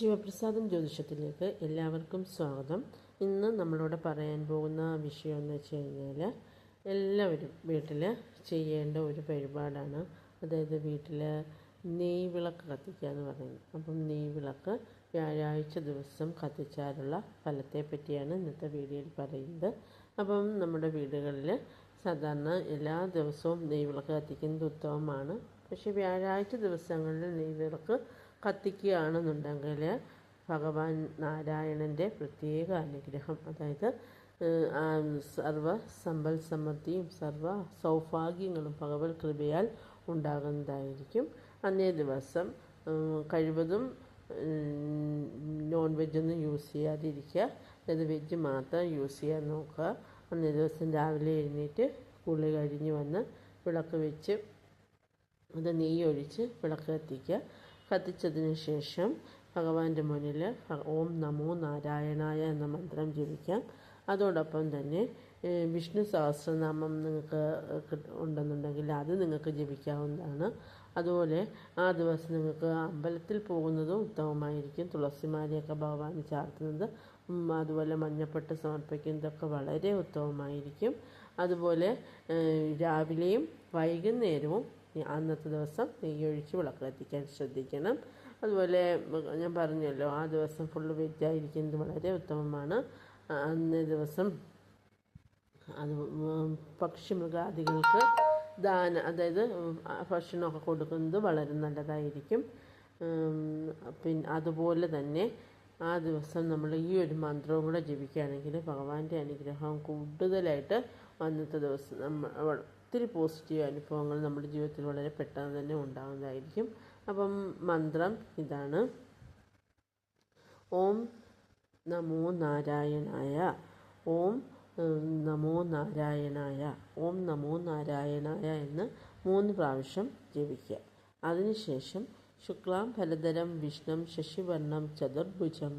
ശിവപ്രസാദം ജ്യോതിഷത്തിലേക്ക് എല്ലാവർക്കും സ്വാഗതം. ഇന്ന് നമ്മളോട് പറയാൻ പോകുന്ന വിഷയം എന്ന് വെച്ച് കഴിഞ്ഞാൽ എല്ലാവരും വീട്ടിൽ ചെയ്യേണ്ട ഒരു പരിപാടാണ്. അതായത് വീട്ടിൽ നെയ് വിളക്ക് കത്തിക്കുക എന്ന് പറയുന്നത്. അപ്പം നെയ് വിളക്ക് വ്യാഴാഴ്ച ദിവസം കത്തിച്ചാലുള്ള ഫലത്തെ പറ്റിയാണ് ഇന്നത്തെ വീഡിയോയിൽ പറയുന്നത്. അപ്പം നമ്മുടെ വീടുകളിൽ സാധാരണ എല്ലാ ദിവസവും നെയ് വിളക്ക് കത്തിക്കുന്നത് ഉത്തമമാണ്. പക്ഷേ വ്യാഴാഴ്ച ദിവസങ്ങളിൽ നെയ് വിളക്ക് കത്തിക്കുകയാണെന്നുണ്ടെങ്കിൽ ഭഗവാൻ നാരായണന്റെ പ്രത്യേക അനുഗ്രഹം. അതായത് സർവ സമ്പൽ സമൃദ്ധിയും സർവ സൗഭാഗ്യങ്ങളും ഭഗവത് കൃപയാൽ ഉണ്ടാകുന്നതായിരിക്കും. അന്നേ ദിവസം കഴിവതും നോൺ വെജൊന്നും യൂസ് ചെയ്യാതിരിക്കുക. അതായത് വെജ് മാത്രം യൂസ് ചെയ്യാൻ നോക്കുക. അന്നേ ദിവസം രാവിലെ എഴുന്നേറ്റ് കുളി കഴിഞ്ഞ് വന്ന് വിളക്ക് വെച്ച് അത് നെയ്യൊഴിച്ച് വിളക്ക് കത്തിക്കുക. കത്തിച്ചതിന് ശേഷം ഭഗവാന്റെ മുന്നിൽ ഓം നമോ നാരായണായ എന്ന മന്ത്രം ജപിക്കാം. അതോടൊപ്പം തന്നെ വിഷ്ണു സഹസ്രനാമം നിങ്ങൾക്ക് ഉണ്ടെന്നുണ്ടെങ്കിൽ അത് നിങ്ങൾക്ക് ജപിക്കാവുന്നതാണ്. അതുപോലെ ആ ദിവസം നിങ്ങൾക്ക് അമ്പലത്തിൽ പോകുന്നതും ഉത്തമമായിരിക്കും. തുളസിമാലയൊക്കെ ഭഗവാൻ ചാർത്തുന്നത് അതുപോലെ മഞ്ഞപ്പെട്ട് സമർപ്പിക്കുന്നതൊക്കെ വളരെ ഉത്തമമായിരിക്കും. അതുപോലെ രാവിലെയും വൈകുന്നേരവും അന്നത്തെ ദിവസം നെയ്യൊഴിച്ച് വിളക്ക് കത്തിക്കാൻ ശ്രദ്ധിക്കണം. അതുപോലെ ഞാൻ പറഞ്ഞല്ലോ ആ ദിവസം ഫുള്ള് വെജായിരിക്കുന്നത് വളരെ ഉത്തമമാണ്. അന്നേ ദിവസം അത് പക്ഷി മൃഗാദികൾക്ക് ദാന അതായത് ഭക്ഷണമൊക്കെ കൊടുക്കുന്നത് വളരെ നല്ലതായിരിക്കും. പിന്നെ അതുപോലെ തന്നെ ആ ദിവസം നമ്മൾ ഈ ഒരു മന്ത്രവും കൂടെ ജപിക്കുകയാണെങ്കിൽ ഭഗവാന്റെ അനുഗ്രഹം കൂടുതലായിട്ട് അന്നത്തെ ദിവസം നമ്മൾ ഒത്തിരി പോസിറ്റീവ് അനുഭവങ്ങൾ നമ്മുടെ ജീവിതത്തിൽ വളരെ പെട്ടെന്ന് തന്നെ ഉണ്ടാകുന്നതായിരിക്കും അപ്പം മന്ത്രം ഇതാണ്. ഓം നമോ നാരായണായ ഓം നമോ നാരായണായ ഓം നമോ നാരായണായ എന്ന് മൂന്ന് പ്രാവശ്യം ജപിക്കുക. അതിനുശേഷം ശുക്ലാം ഫലധരം വിഷ്ണം ശശിവർണം ചതുർഭുജം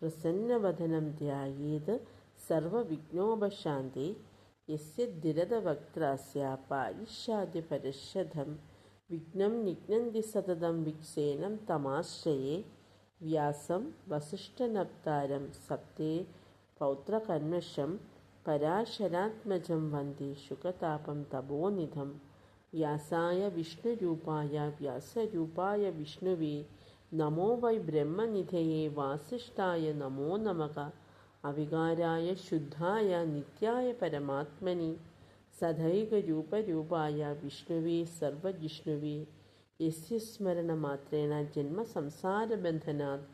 പ്രസന്നവദനം ധ്യായേത് സർവവിഘ്നോപശാന്തി യസ്യ ദിരതവക്ത്രസ്യ പാരിഷാദ്യപരിഷധം വിഘ്നം നിഘ്നന്തി സതതം വിക്സേനം തമാശ്രയേ വ്യാസം വസിഷ്ഠനപ്താരം സപ്തേ പൗത്രകന്മഷം പരാശരാത്മജം വന്ദേ ശുകതാപം തപോനിധം വ്യാസായ വിഷ്ണുരൂപായ വ്യാസരൂപായ വിഷ്ണുവേ നമോ വൈ ബ്രഹ്മനിധയേ വാസിഷ്ഠായ നമോ നമക അവികാരായ ശുദ്ധായ നിത്യായ പരമാത്മനി സദൈകരൂപരൂപായ വിഷ്ണുവേ സർവജിഷ്ണുവേ യസ്യസ്മരണമാത്രേണ ജന്മസംസാരബന്ധനാത്.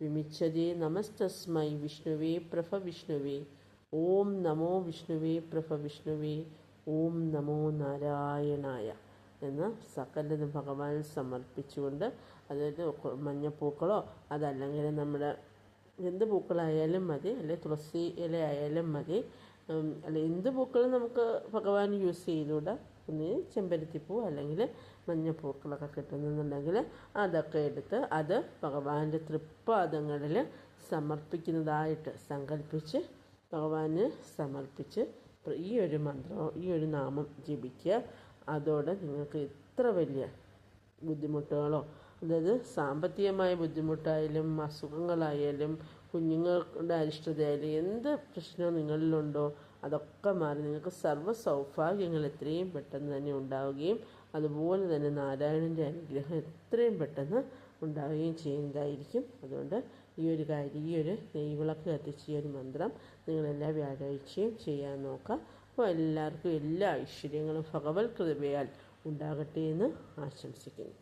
വിമിച്ചതേ നമസ്തസ്മൈ വിഷ്ണുവേ പ്രഭ വിഷ്ണുവേ ഓം നമോ വിഷ്ണുവേ പ്രഭ വിഷ്ണുവേ ഓം നമോ നാരായണായ എന്ന് സകലത് ഭഗവാൻ സമർപ്പിച്ചുകൊണ്ട് അതായത് മഞ്ഞപ്പൂക്കളോ അതല്ലെങ്കിൽ നമ്മുടെ എന്ത് പൂക്കളായാലും മതി അല്ലെ തുളസി ഇല ആയാലും മതി അല്ല എന്ത് പൂക്കളും നമുക്ക് ഭഗവാൻ യൂസ് ചെയ്തുകൂടാ? ഒന്ന് ചെമ്പരത്തിപ്പൂ അല്ലെങ്കിൽ മഞ്ഞപ്പൂക്കളൊക്കെ കിട്ടുന്നുണ്ടെങ്കിൽ അതൊക്കെ എടുത്ത് അത് ഭഗവാന്റെ തൃപ്പാദങ്ങളിൽ സമർപ്പിക്കുന്നതായിട്ട് സങ്കല്പിച്ച് ഭഗവാന് സമർപ്പിച്ച് ഈ ഒരു മന്ത്രം ഈ ഒരു നാമം ജപിക്കുക. അതോടെ നിങ്ങൾക്ക് എത്ര വലിയ ബുദ്ധിമുട്ടുകളോ അതായത് സാമ്പത്തികമായ ബുദ്ധിമുട്ടായാലും അസുഖങ്ങളായാലും കുഞ്ഞുങ്ങളുടെ അരിഷ്ടതയായാലും എന്ത് പ്രശ്നം നിങ്ങളിലുണ്ടോ അതൊക്കെ മാറി നിങ്ങൾക്ക് സർവ സൗഭാഗ്യങ്ങൾ എത്രയും പെട്ടെന്ന് തന്നെ ഉണ്ടാവുകയും അതുപോലെ തന്നെ നാരായണന്റെ അനുഗ്രഹം എത്രയും പെട്ടെന്ന് ഉണ്ടാവുകയും ചെയ്യുന്നതായിരിക്കും. അതുകൊണ്ട് ഈ ഒരു കാര്യം ഈ ഒരു നെയ്വിളക്ക് കത്തിച്ച ഈ ഒരു മന്ത്രം നിങ്ങളെല്ലാ വ്യാഴാഴ്ചയും ചെയ്യാൻ നോക്കുക അപ്പോൾ എല്ലാവർക്കും എല്ലാ ഐശ്വര്യങ്ങളും ഭഗവത് കൃപയാൽ ഉണ്ടാകട്ടെ എന്ന് ആശംസിക്കുന്നു.